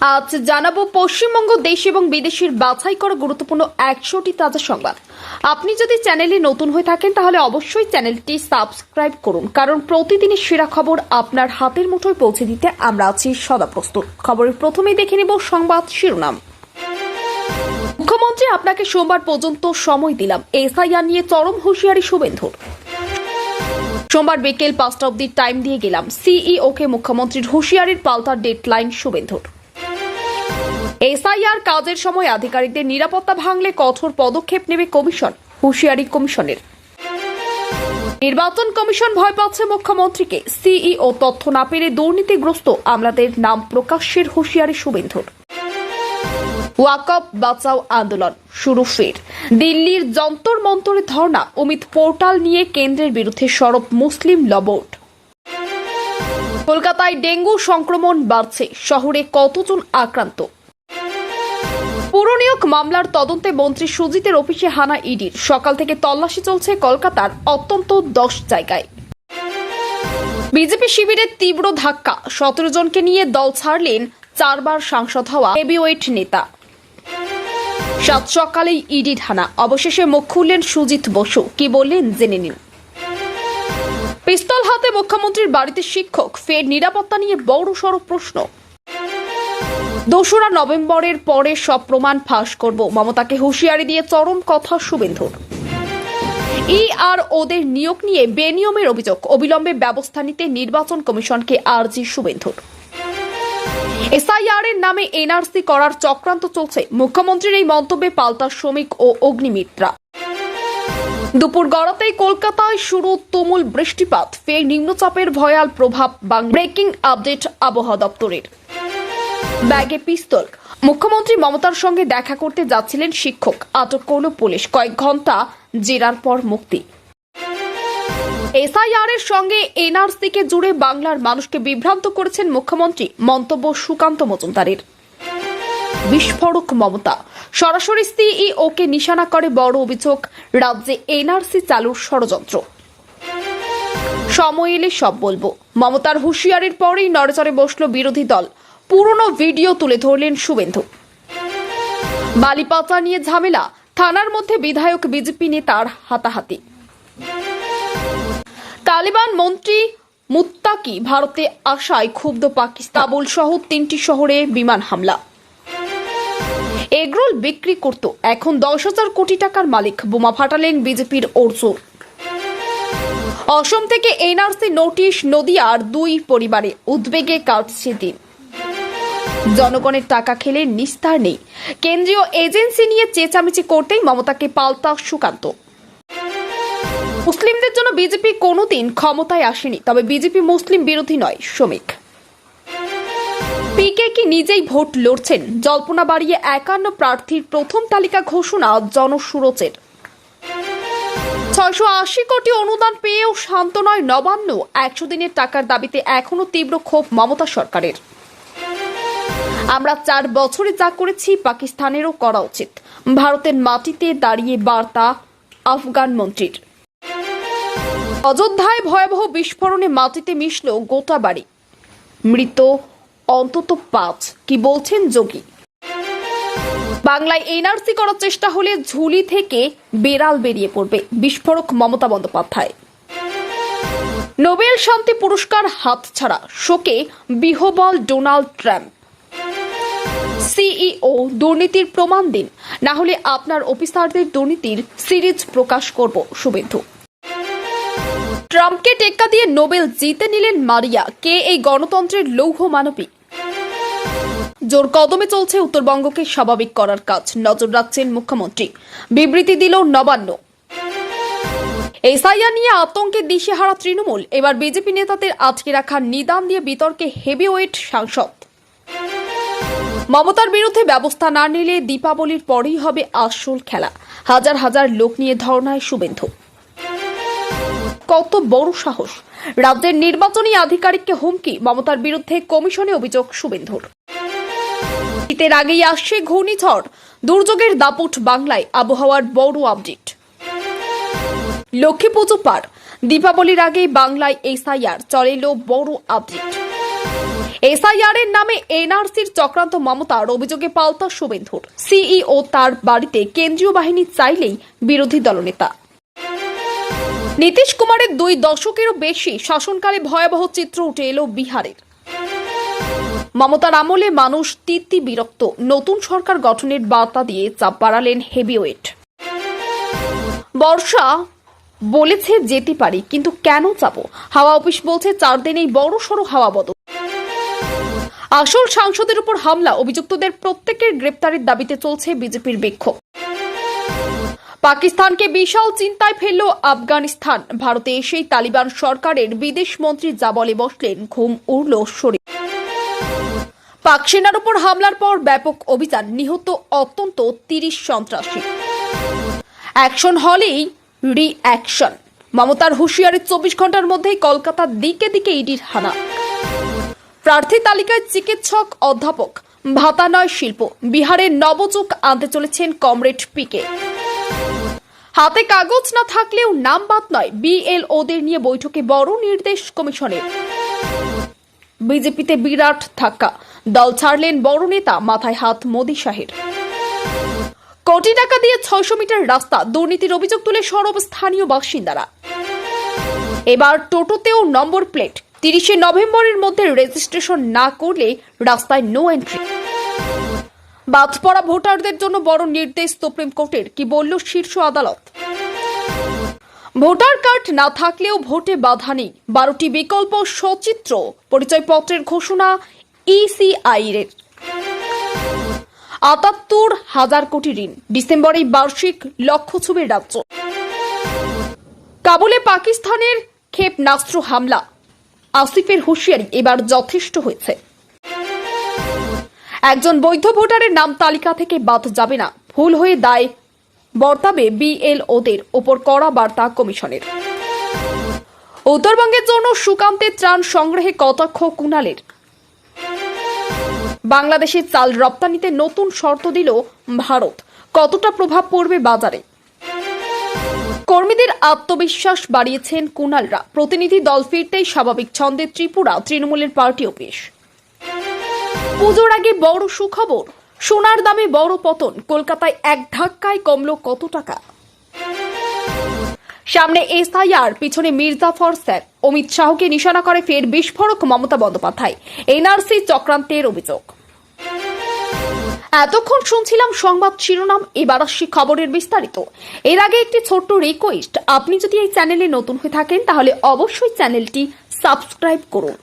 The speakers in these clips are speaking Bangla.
আজ জানাব পশ্চিমবঙ্গ দেশ এবং বিদেশের বাছাই করা গুরুত্বপূর্ণ একশোটি তাজা সংবাদ। আপনি যদি চ্যানেলে নতুন হয়ে থাকেন, তাহলে অবশ্যই চ্যানেলটি সাবস্ক্রাইব করুন, কারণ প্রতিদিনের সেরা খবর আপনার হাতের মুঠোয় পৌঁছে দিতে আমরা আছি সদা প্রস্তুত। খবরের প্রথমেই দেখে নেব সংবাদ শিরোনাম। মুখ্যমন্ত্রী, আপনাকে সোমবার পর্যন্ত সময় দিলাম। এসআইআর নিয়ে চরম হুঁশিয়ারি শুভেন্দুর। সোমবার বিকেল পাঁচটা অব্দি টাইম দিয়ে গেলাম। সিইওকে মুখ্যমন্ত্রীর হুঁশিয়ারির পাল্টা ডেডলাইন শুভেন্দুর। এসআইআর কাজের সময় আধিকারিকদের নিরাপত্তা ভাঙলে কঠোর পদক্ষেপ নেবে কমিশন, হুঁশিয়ারি কমিশনের। নির্বাচন কমিশন ভয় পাচ্ছে মুখ্যমন্ত্রীকে। সিইও তথ্য না পেরে দুর্নীতিগ্রস্ত আমলাদের নাম প্রকাশ্যের হুঁশিয়ারি শুভেন্দুর। ওয়াকআপ বাঁচাও আন্দোলন, শুরু ফের। দিল্লির যন্তর মন্তরে ধর্ণা, অমিত পোর্টাল নিয়ে কেন্দ্রের বিরুদ্ধে সরব মুসলিম লবোর্ড কলকাতায় ডেঙ্গু সংক্রমণ বাড়ছে। শহরে কতজন আক্রান্ত? পুরনিয়োগ মামলার তদন্তে মন্ত্রী সুজিতের অফিসে হানা ইডির। সকাল থেকে তল্লাশি চলছে কলকাতার অত্যন্ত দশ জায়গায়। বিজেপি শিবিরের তীব্র ধাক্কা। সতেরো জনকে নিয়ে দল ছাড়লেন চারবার সাংসদ হওয়া হেভিওয়েট নেতা। সাত সকালেই ইডি হানা অবশেষে মুখ খুললেন সুজিত বসু। কি বললেন জেনে নিন। পিস্তল হাতে মুখ্যমন্ত্রীর বাড়িতে শিক্ষক, ফের নিরাপত্তা নিয়ে বড় সড় প্রশ্ন। দোসরা নভেম্বরের পরে সব প্রমাণ ফাঁস করব। মমতাকে হুঁশিয়ারি দিয়ে চরম কথা শুভেন্দুর। ই আর ওদের নিয়োগ নিয়ে বেনিয়মের অভিযোগ। অবিলম্বে ব্যবস্থা নিতে নির্বাচন কমিশনকে আর্জি শুভেন্দুর। এসআইআর এর নামে এনআরসি করার চক্রান্ত চলছে। মুখ্যমন্ত্রীর এই মন্তব্যে পাল্টা শ্রমিক ও অগ্নিমিত্রা। দুপুর গড়াতেই কলকাতায় শুরু তুমুল বৃষ্টিপাত। ফের নিম্নচাপের ভয়াল প্রভাব ব্রেকিং আপডেট আবহাওয়া দপ্তরের। ব্যাগে পিস্তল। মুখ্যমন্ত্রী মমতার সঙ্গে দেখা করতে যাচ্ছিলেন শিক্ষক। আটক করল পুলিশ। কয়েক ঘণ্টা জেরার পর মুক্তি। এসআইআর এর সঙ্গে এনআরসি কে জুড়ে বাংলার মানুষকে বিভ্রান্ত করেছেন মুখ্যমন্ত্রী। মন্তব্য সুকান্ত মজুমদারের। বিস্ফোরক মমতা। সরাসরি সিইওকে নিশানা করে বড় অভিযোগ, রাজ্যে এনআরসি চালুর ষড়যন্ত্র। সময় এলে সব বলব। মমতার হুঁশিয়ারির পরেই নড়েচড়ে বসল বিরোধী দল। পুরনো ভিডিও তুলে ধরলেন শুভেন্দু। বালিপাতা নিয়ে ঝামেলা, থানার মধ্যে বিধায়ক বিজেপি নেতার হাতাহাতি। তালিবান মন্ত্রী মুত্তাকি ভারতে আসায় ক্ষুব্ধ পাকিস্তান। সহ তিনটি শহরে বিমান হামলা। এগরোল বিক্রি করত। এখন দশ হাজার কোটি টাকার মালিক বোমা ফাটালেন বিজেপির অর্জুন অসম থেকে এনআরসি নোটিশ নদিয়ার দুই পরিবারে উদ্বেগে কাটছে দিন। জনগণের টাকা খেলে নিস্তার নেই। কেন্দ্রীয় এজেন্সি নিয়ে চেঁচামেচি করতেই মমতাকে পাল্টা সুকান্ত। মুসলিমদের জন্য বিজেপি কোনোদিন ক্ষমতায় আসেনি, তবে বিজেপি মুসলিম বিরোধী নয়, শ্রমিক। পিকে কি নিজেই ভোট লড়ছেন? জল্পনা বাড়িয়ে একান্ন প্রার্থীর প্রথম তালিকা ঘোষণা জনসুরচের ছয়শো আশি কোটি অনুদান পেয়েও শান্ত নয় নবান্ন। একশো দিনের টাকার দাবিতে এখনও তীব্র ক্ষোভ মমতা সরকারের। আমরা চার বছরে যা করেছি, পাকিস্তানেরও করা উচিত। ভারতের মাটিতে দাঁড়িয়ে বার্তা আফগান মন্ত্রীর। অযোধ্যায় ভয়াবহ বিস্ফোরণে মাটিতে মিশল গোটা বাড়ি মৃত অন্তত পাঁচ। কি বলছেন যোগী? বাংলায় এনআরসি করার চেষ্টা হলে ঝুলি থেকে বেড়াল বেরিয়ে পড়বে বিস্ফোরক মমতা বন্দ্যোপাধ্যায়। নোবেল শান্তি পুরস্কার হাতছাড়া শোকে বিহবল ডোনাল্ড ট্রাম্প। সিইও, দুর্নীতির প্রমাণ দিন। না হলে আপনার অফিসারদের দুর্নীতির সিরিজ প্রকাশ করব শুভেন্দু। ট্রাম্পকে টেক্কা দিয়ে নোবেল জিতে নিলেন মারিয়া। কে এই গণতন্ত্রের লৌহ মানবী জোর কদমে চলছে উত্তরবঙ্গকে স্বাভাবিক করার কাজ। নজর রাখছেন মুখ্যমন্ত্রী। বিবৃতি দিল নবান্ন। এসআইআর নিয়ে আতঙ্কে দিশেহারা তৃণমূল। এবার বিজেপি নেতাদের আটকে রাখা নিদান দিয়ে বিতর্কে হেভিওয়েট সাংসদ। মমতার বিরুদ্ধে ব্যবস্থা না নিলে দীপাবলির পরেই হবে আসল খেলা। হাজার হাজার লোক নিয়ে ধর্নায় শুভেন্দু। কত বড় সাহস। রাজ্যের নির্বাচনী আধিকারিককে হুমকি। মমতার বিরুদ্ধে কমিশনে অভিযোগ শুভেন্দুর। শীতের আগেই আসছে ঘূর্ণিঝড়। দুর্যোগের দাপুট বাংলায়, আবহাওয়ার বড় আপডেট। লক্ষ্মী পুজো পার। দীপাবলির আগে বাংলায় এসআইআর, চলেল বড় আপডেট। এসআইআর এর নামে এনআরসির চক্রান্ত মমতার অভিযোগে পাল্টা শুভেন্দুর। সিইও তার বাড়িতে কেন্দ্রীয় বাহিনী চাইলেই বিরোধী দলনেতা। নীতিশ কুমারের দুই দশকেরও বেশি শাসনকালে ভয়াবহ চিত্র উঠে এলো বিহারের। মমতার আমলে মানুষ তিত্তি বিরক্ত। নতুন সরকার গঠনের বার্তা দিয়ে চাপ বাড়ালেন হেভিওয়েট। বর্ষা বলেছে যেতে পারি, কিন্তু কেন চাপো? হাওয়া অফিস বলছে চার দিনেই বড় সড়ো হাওয়া বদল। আসল সাংসদের উপর হামলা, অভিযুক্তদের প্রত্যেকের গ্রেপ্তারের দাবিতে চলছে বিজেপির বিক্ষোভ। পাকিস্তানকে বিশাল চিন্তায় ফেলল আফগানিস্তান। ভারতে এসেই তালিবান সরকারের বিদেশ মন্ত্রী যা বলে বসলেন, ঘুম উড়ল শরীর। পাক সেনার উপর হামলার পর ব্যাপক অভিযান নিহত অত্যন্ত তিরিশ সন্ত্রাসী। অ্যাকশন হলেই রিঅ্যাকশন। মমতার হুঁশিয়ারির চব্বিশ ঘণ্টার মধ্যেই কলকাতার দিকে দিকে ইডির হানা। প্রার্থী তালিকায় চিকিৎসক, অধ্যাপক ভাতা নয় শিল্প বিহারের নবযুগ আনতে চলেছেন কমরেড পিকে। হাতে কাগজ না থাকলেও নাম বাদ নয় বিএলওদের নিয়ে বৈঠকে বড় নির্দেশ কমিশনের। বিজেপিতে বিরাট ধাক্কা। দল ছাড়লেন বড় নেতা মাথায় হাত মোদি শাহের। কোটি টাকা দিয়ে ছয়শো মিটার রাস্তা দুর্নীতির অভিযোগ তুলে সরব স্থানীয় বাসিন্দারা। এবার টোটোতেও নম্বর প্লেট। তিরিশে নভেম্বরের মধ্যে রেজিস্ট্রেশন না করলে রাস্তায় নো এন্ট্রি বাদ পড়া ভোটারদের জন্য বড় নির্দেশ সুপ্রিম কোর্টের, কি বলল শীর্ষ আদালত। ভোটার কার্ড না থাকলেও ভোটে বাধা নেই। বারোটি বিকল্প সচিত্র, পরিচয়পত্রের ঘোষণা ইসিআই এর আটাত্তর হাজার কোটি ঋণ, ডিসেম্বরে বার্ষিক লক্ষ্য ছুবে রাজ্য। কাবুলে পাকিস্তানের ক্ষেপণাস্ত্র হামলা, আসিফের হুঁশিয়ারি এবার যথেষ্ট হয়েছে। একজন বৈধ ভোটারের নাম তালিকা থেকে বাদ যাবে না, ভুল হয়ে দায় বর্তাবে বিএলওদের ওপর কড়া বার্তা কমিশনের। উত্তরবঙ্গের জন্য সুকান্তের ত্রাণ সংগ্রহে কটাক্ষ কুণালের বাংলাদেশে চাল রপ্তানিতে নতুন শর্ত দিল ভারত। কতটা প্রভাব পড়বে বাজারে? কর্মীদের আত্মবিশ্বাস বাড়িয়েছেন কুণালরা। প্রতিনিধি দল ফিরতেই স্বাভাবিক ছন্দে ত্রিপুরা, তৃণমূলের পার্টি অফিস। পুজোর আগে বড় সুখবর, সোনার দামে বড় পতন। কলকাতায় এক ধাক্কায় কমল কত টাকা? সামনে এসআইআর পিছনে মির্জাফর স্যার অমিত শাহকে নিশানা করে ফের বিস্ফোরক মমতা বন্দ্যোপাধ্যায়। এনআরসি চক্রান্তের অভিযোগ। এতক্ষণ শুনছিলাম সংবাদ শিরোনাম, এবার আসছি খবরের বিস্তারিত। এর আগে একটি ছোট্ট রিকোয়েস্ট আপনি যদি এই চ্যানেলে নতুন হয়ে থাকেন, তাহলে অবশ্যই চ্যানেলটি সাবস্ক্রাইব করুন।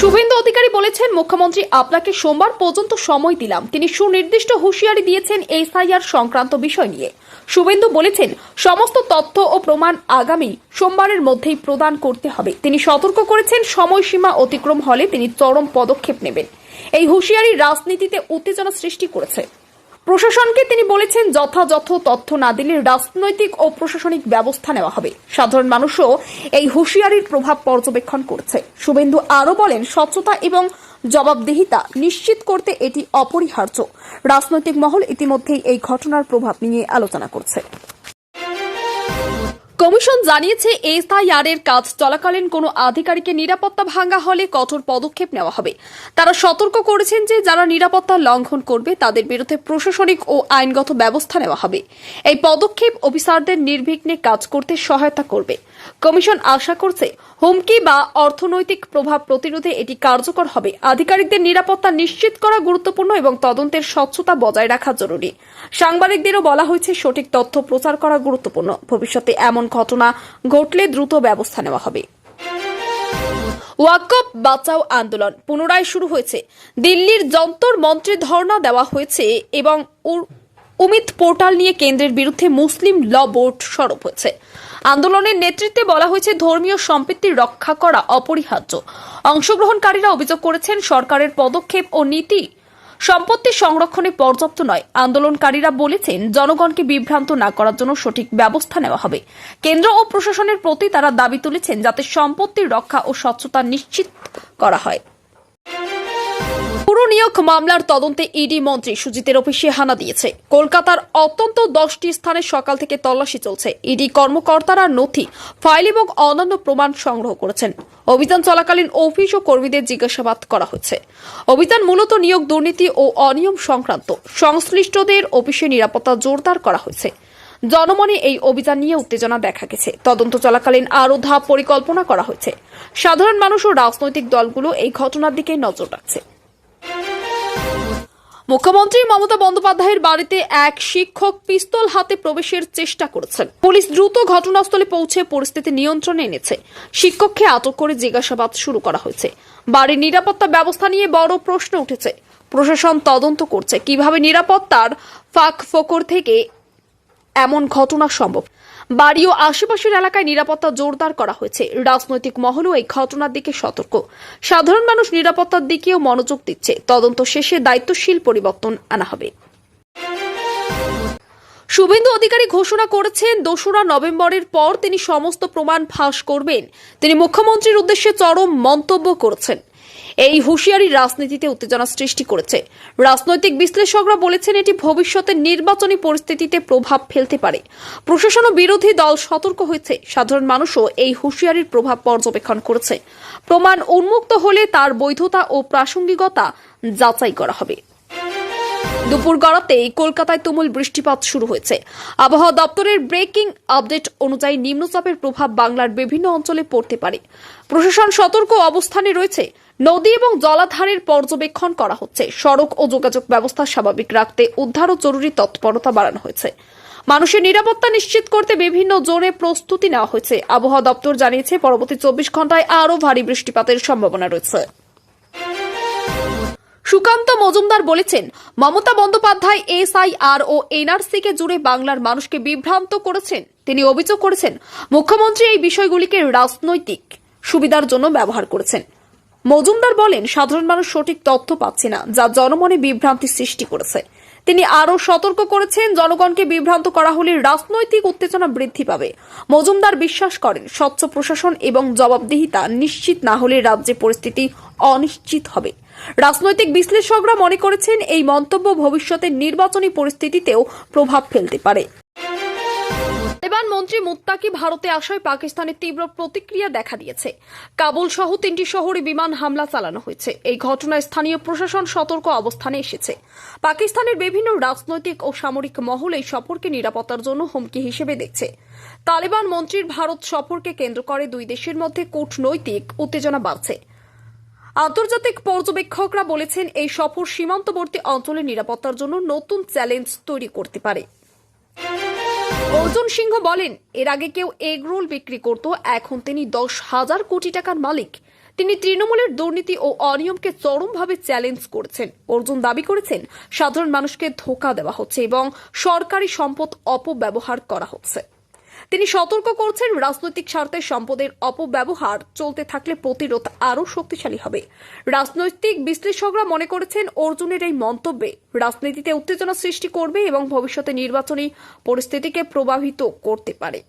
শুভেন্দু অধিকারী বলেছেন, মুখ্যমন্ত্রী, আপনাকে সোমবার পর্যন্ত সময় দিলাম। তিনি সুনির্দিষ্ট হুঁশিয়ারি দিয়েছেন এসআইআর সংক্রান্ত বিষয় নিয়ে। শুভেন্দু বলেছেন, সমস্ত তথ্য ও প্রমাণ আগামী সোমবারের মধ্যেই প্রদান করতে হবে। তিনি সতর্ক করেছেন, সময়সীমা অতিক্রম হলে তিনি চরম পদক্ষেপ নেবেন। এই হুঁশিয়ারি রাজনীতিতে উত্তেজনা সৃষ্টি করেছে। প্রশাসনকে তিনি বলেছেন, যথাযথ তথ্য না দিলে রাজনৈতিক ও প্রশাসনিক ব্যবস্থা নেওয়া হবে। সাধারণ মানুষও এই হুঁশিয়ারির প্রভাব পর্যবেক্ষণ করছে। শুভেন্দু আরও বলেন, স্বচ্ছতা এবং জবাবদিহিতা নিশ্চিত করতে এটি অপরিহার্য। রাজনৈতিক মহল ইতিমধ্যেই এই ঘটনার প্রভাব নিয়ে আলোচনা করছে। কমিশন জানিয়েছে এসআইআর এর কাজ চলাকালীন কোনো আধিকারিকের নিরাপত্তা ভাঙ্গা হলে কঠোর পদক্ষেপ নেওয়া হবে। তারা সতর্ক করেছেন যে, যারা নিরাপত্তা লঙ্ঘন করবে, তাদের বিরুদ্ধে প্রশাসনিক ও আইনগত ব্যবস্থা নেওয়া হবে। এই পদক্ষেপ অফিসারদের নির্বিঘ্নে কাজ করতে সহায়তা করবে। কমিশন আশা করছে, হুমকি বা অর্থনৈতিক প্রভাব প্রতিরোধে এটি কার্যকর হবে। আধিকারিকদের নিরাপত্তা নিশ্চিত করা গুরুত্বপূর্ণ এবং তদন্তের স্বচ্ছতা বজায় রাখা জরুরি। সাংবাদিকদেরও বলা হয়েছে, সঠিক তথ্য প্রচার করা গুরুত্বপূর্ণ। ভবিষ্যতে এমন ঘটনা ঘটলে দ্রুত ব্যবস্থা নেওয়া হবে। ওয়াকফ বাঁচাও আন্দোলন পুনরায় শুরু হয়েছে। দিল্লির যন্তর মন্ত্রে ধর্ণা দেওয়া হয়েছে এবং উমিত পোর্টাল নিয়ে কেন্দ্রের বিরুদ্ধে মুসলিম ল বোর্ড সরব হয়েছে। আন্দোলনের নেতৃত্বে বলা হয়েছে, ধর্মীয় সম্পত্তি রক্ষা করা অপরিহার্য। অংশগ্রহণকারীরা অভিযোগ করেছেন, সরকারের পদক্ষেপ ও নীতি সম্পত্তি সংরক্ষণে পর্যাপ্ত নয়। আন্দোলনকারীরা বলেছেন, জনগণকে বিভ্রান্ত না করার জন্য সঠিক ব্যবস্থা নেওয়া হবে। কেন্দ্র ও প্রশাসনের প্রতি তারা দাবি তুলেছেন, যাতে সম্পত্তির রক্ষা ও স্বচ্ছতা নিশ্চিত করা হয়। পুরো নিয়োগ মামলার তদন্তে ইডি মন্ত্রী সুজিতের অফিসে হানা দিয়েছে। কলকাতার অত্যন্ত দশটি স্থানে সকাল থেকে তল্লাশি চলছে। ইডি কর্মকর্তারা নথি, ফাইল এবং অন্যান্য প্রমাণ সংগ্রহ করেছেন। অভিযান চলাকালীন অফিস ও কর্মীদের জিজ্ঞাসাবাদ করা হয়েছে। অভিযান মূলত নিয়োগ দুর্নীতি ও অনিয়ম সংক্রান্ত। সংশ্লিষ্টদের অফিসে নিরাপত্তা জোরদার করা হয়েছে। জনমনে এই অভিযান নিয়ে উত্তেজনা দেখা গেছে। তদন্ত চলাকালীন আরও ধাপ পরিকল্পনা করা হয়েছে। সাধারণ মানুষ ও রাজনৈতিক দলগুলো এই ঘটনার দিকে নজর রাখছে। মুখ্যমন্ত্রী মমতা বন্দ্যোপাধ্যায়ের বাড়িতে এক শিক্ষক পিস্তল হাতে প্রবেশের চেষ্টা করেছেন। পুলিশ দ্রুত ঘটনাস্থলে পৌঁছে পরিস্থিতি নিয়ন্ত্রণে এনেছে। শিক্ষককে আটক করে জিজ্ঞাসাবাদ শুরু করা হয়েছে। বাড়ির নিরাপত্তা ব্যবস্থা নিয়ে বড় প্রশ্ন উঠেছে। প্রশাসন তদন্ত করছে কীভাবে নিরাপত্তার ফাঁক ফোকর থেকে এমন ঘটনা সম্ভব। বাড়ি ও আশেপাশের এলাকায় নিরাপত্তা জোরদার করা হয়েছে। রাজনৈতিক মহলও এই ঘটনার দিকে সতর্ক। সাধারণ মানুষ নিরাপত্তার দিকেও মনোযোগ দিচ্ছে। তদন্ত শেষে দায়িত্বশীল পরিবর্তন আনা হবে। শুভেন্দু অধিকারী ঘোষণা করেছেন, দোসরা নভেম্বরের পর তিনি সমস্ত প্রমাণ ফাঁস করবেন। তিনি মুখ্যমন্ত্রীর উদ্দেশ্যে চরম মন্তব্য করেছেন। এই হুঁশিয়ারি রাজনীতিতে উত্তেজনা সৃষ্টি করেছে। রাজনৈতিক বিশ্লেষকরা বলেছেন এটি ভবিষ্যতের নির্বাচনী পরিস্থিতিতে প্রভাব ফেলতে পারে। প্রশাসন ও বিরোধী দল সতর্ক হয়েছে। সাধারণ মানুষও এই হুঁশিয়ারির প্রভাব পর্যবেক্ষণ করেছে। প্রমাণ উন্মুক্ত হলে তার বৈধতা ও প্রাসঙ্গিকতা যাচাই করা হবে। দুপুর গড়াতেই কলকাতায় তুমুল বৃষ্টিপাত শুরু হয়েছে। আবহাওয়া দপ্তরের ব্রেকিং আপডেট অনুযায়ী নিম্নচাপের প্রভাব বাংলার বিভিন্ন অঞ্চলে পড়তে পারে। প্রশাসন সতর্ক অবস্থানে রয়েছে। নদী এবং জলাধারের পর্যবেক্ষণ করা হচ্ছে। সড়ক ও যোগাযোগ ব্যবস্থা স্বাভাবিক রাখতে উদ্ধার ও জরুরি তৎপরতা বাড়ানো হয়েছে। মানুষের নিরাপত্তা নিশ্চিত করতে বিভিন্ন জোনে প্রস্তুতি নেওয়া হয়েছে। আবহাওয়া দপ্তর জানিয়েছে, পরবর্তী চব্বিশ ঘন্টায় আরও ভারী বৃষ্টিপাতের সম্ভাবনা রয়েছে। সুকান্ত মজুমদার বলেছেন, মমতা বন্দ্যোপাধ্যায়, এসআইআর ও এনআরসি কে জুড়ে বাংলার মানুষকে বিভ্রান্ত করেছেন। তিনি অভিযোগ করেছেন, মুখ্যমন্ত্রী এই বিষয়গুলিকে রাজনৈতিক সুবিধার জন্য ব্যবহার করেছেন। মজুমদার বলেন, সাধারণ মানুষ সঠিক তথ্য পাচ্ছে না, যা জনমনে বিভ্রান্তি সৃষ্টি করেছে। তিনি আরও সতর্ক করেছেন, জনগণকে বিভ্রান্ত করা হলে রাজনৈতিক উত্তেজনা বৃদ্ধি পাবে। মজুমদার বিশ্বাস করেন, স্বচ্ছ প্রশাসন এবং জবাবদিহিতা নিশ্চিত না হলে রাজ্যে পরিস্থিতি অনিশ্চিত হবে। রাজনৈতিক বিশ্লেষকরা মনে করেছেন, এই মন্তব্য ভবিষ্যতের নির্বাচনী পরিস্থিতিতেও প্রভাব ফেলতে পারে। তালেবান মন্ত্রী মুত্তাকি ভারতে আসায় পাকিস্তানের তীব্র প্রতিক্রিয়া দেখা দিয়েছে। কাবুল সহ তিনটি শহরে বিমান হামলা চালানো হয়েছে। এই ঘটনায় স্থানীয় প্রশাসন সতর্ক অবস্থানে এসেছে। পাকিস্তানের বিভিন্ন রাজনৈতিক ও সামরিক মহল এই সফরকে নিরাপত্তার জন্য হুমকি হিসেবে দেখছে। তালেবান মন্ত্রীর ভারত সফরকে কেন্দ্র করে দুই দেশের মধ্যে কূটনৈতিক উত্তেজনা বাড়ছে। আন্তর্জাতিক পর্যবেক্ষকরা বলেছেন, এই সফর সীমান্তবর্তী অঞ্চলের নিরাপত্তার জন্য নতুন চ্যালেঞ্জ তৈরি করতে পারে। অর্জুন সিংহ বলেন, এর আগে কেউ এগ রোল বিক্রি করত, এখন তিনি দশ হাজার কোটি টাকার মালিক। তিনি তৃণমূলের দুর্নীতি ও অনিয়মকে চরমভাবে চ্যালেঞ্জ করেছেন। অর্জুন দাবি করেছেন, সাধারণ মানুষকে ধোকা দেওয়া হচ্ছে এবং সরকারি সম্পদ অপব্যবহার করা হচ্ছে। তিনি সতর্ক করছেন, রাজনৈতিক স্বার্থে সম্পদের অপব্যবহার চলতে থাকলে প্রতিরোধ আরও শক্তিশালী হবে। রাজনৈতিক বিশ্লেষকরা মনে করেছেন, অর্জুনের এই মন্তব্যে রাজনীতিতে উত্তেজনা সৃষ্টি করবে এবং ভবিষ্যতে নির্বাচনী পরিস্থিতিকে প্রভাবিত করতে পারে।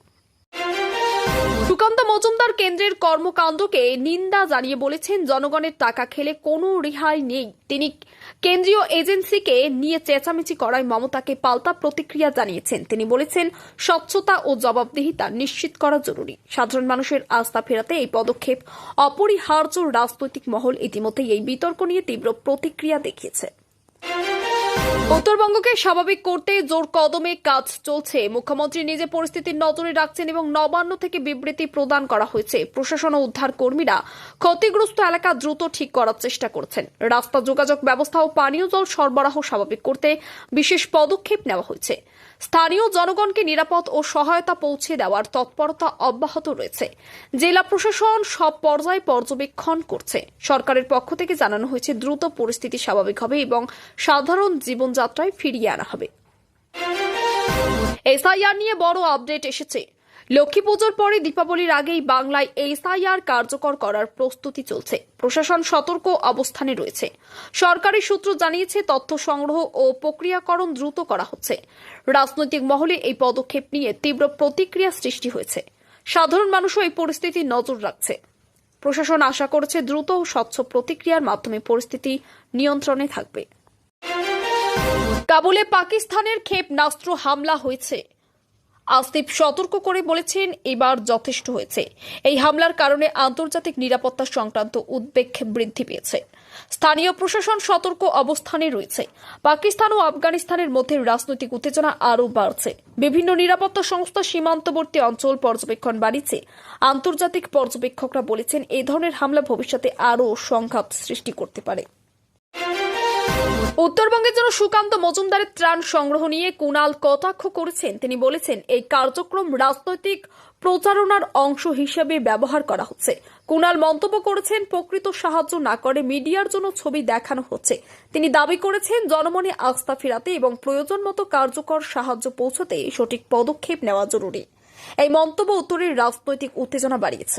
সুকান্ত মজুমদার কেন্দ্রের কর্মকাণ্ডকে নিন্দা জানিয়ে বলেছেন, জনগণের টাকা খেলে কোনো রেহাই নেই। তিনি কেন্দ্রীয় এজেন্সিকে নিয়ে চেঁচামেচি করায় মমতাকে পাল্টা প্রতিক্রিয়া জানিয়েছেন। তিনি বলেছেন, স্বচ্ছতা ও জবাবদিহিতা নিশ্চিত করা জরুরি। সাধারণ মানুষের আস্থা ফেরাতে এই পদক্ষেপ অপরিহার্য রাজনৈতিক মহল ইতিমধ্যেই এই বিতর্ক নিয়ে তীব্র প্রতিক্রিয়া দেখিয়েছে। উত্তরবঙ্গকে স্বাভাবিক করতে জোর কদমে কাজ চলছে। মুখ্যমন্ত্রী নিজে পরিস্থিতির নজরে রাখছেন এবং নবান্ন থেকে বিবৃতি প্রদান করা হয়েছে। প্রশাসন ও উদ্ধার কর্মীরা ক্ষতিগ্রস্ত এলাকা দ্রুত ঠিক করার চেষ্টা করছেন। রাস্তা যোগাযোগ ব্যবস্থা ও পানীয় জল সরবরাহ স্বাভাবিক করতে বিশেষ পদক্ষেপ নেওয়া হয়েছে। স্থানীয় জনগণকে নিরাপদ ও সহায়তা পৌঁছে দেওয়ার তৎপরতা অব্যাহত রয়েছে। জেলা প্রশাসন সব পর্যায়ে পর্যবেক্ষণ করছে। সরকারের পক্ষ থেকে জানানো হয়েছে, দ্রুত পরিস্থিতি স্বাভাবিক হবে এবং সাধারণ জীবনযাত্রায় ফিরিয়ে আনা হবে। এসআইআর নিয়ে বড় আপডেট এসেছে। লক্ষ্মী পুজোর পরে দীপাবলির আগেই বাংলায় এসআইআর কার্যকর করার প্রস্তুতি চলছে। প্রশাসন সতর্ক অবস্থানে রয়েছে। সরকারি সূত্র জানিয়েছে, তথ্য সংগ্রহ ও প্রক্রিয়াকরণ দ্রুত করা হচ্ছে। রাজনৈতিক মহলে এই পদক্ষেপ নিয়ে তীব্র প্রতিক্রিয়া সৃষ্টি হয়েছে। সাধারণ মানুষও এই পরিস্থিতির নজর রাখছে। প্রশাসন আশা করছে, দ্রুত ও স্বচ্ছ প্রতিক্রিয়ার মাধ্যমে পরিস্থিতি নিয়ন্ত্রণে থাকবে। কাবুলে পাকিস্তানের ক্ষেপণাস্ত্র হামলা হয়েছে। আসিফ সতর্ক করে বলেছেন, এবার যথেষ্ট হয়েছে। এই হামলার কারণে আন্তর্জাতিক নিরাপত্তা সংক্রান্ত উদ্বেগ বৃদ্ধি পেয়েছে। স্থানীয় প্রশাসন সতর্ক অবস্থানে রয়েছে। পাকিস্তান ও আফগানিস্তানের মধ্যে রাজনৈতিক উত্তেজনা আরও বাড়ছে। বিভিন্ন নিরাপত্তা সংস্থা সীমান্তবর্তী অঞ্চল পর্যবেক্ষণ বাড়িয়েছে। আন্তর্জাতিক পর্যবেক্ষকরা বলেছেন এই ধরনের হামলা ভবিষ্যতে আরও সংঘাত সৃষ্টি করতে পারে। উত্তরবঙ্গের জন্য সুকান্ত মজুমদারের ত্রাণ সংগ্রহ নিয়ে কুণাল কটাক্ষ করেছেন। তিনি বলেছেন, এই কার্যক্রম রাজনৈতিক প্রচারণার অংশ হিসেবে ব্যবহার করা হচ্ছে। কুণাল মন্তব্য করেছেন, প্রকৃত সাহায্য না করে মিডিয়ার জন্য ছবি দেখানো হচ্ছে। তিনি দাবি করেছেন, জনমনে আস্থা ফেরাতে এবং প্রয়োজন মতো কার্যকর সাহায্য পৌঁছতে সঠিক পদক্ষেপ নেওয়া জরুরি। এই মন্তব্য উত্তরের রাজনৈতিক উত্তেজনা বাড়িয়েছে।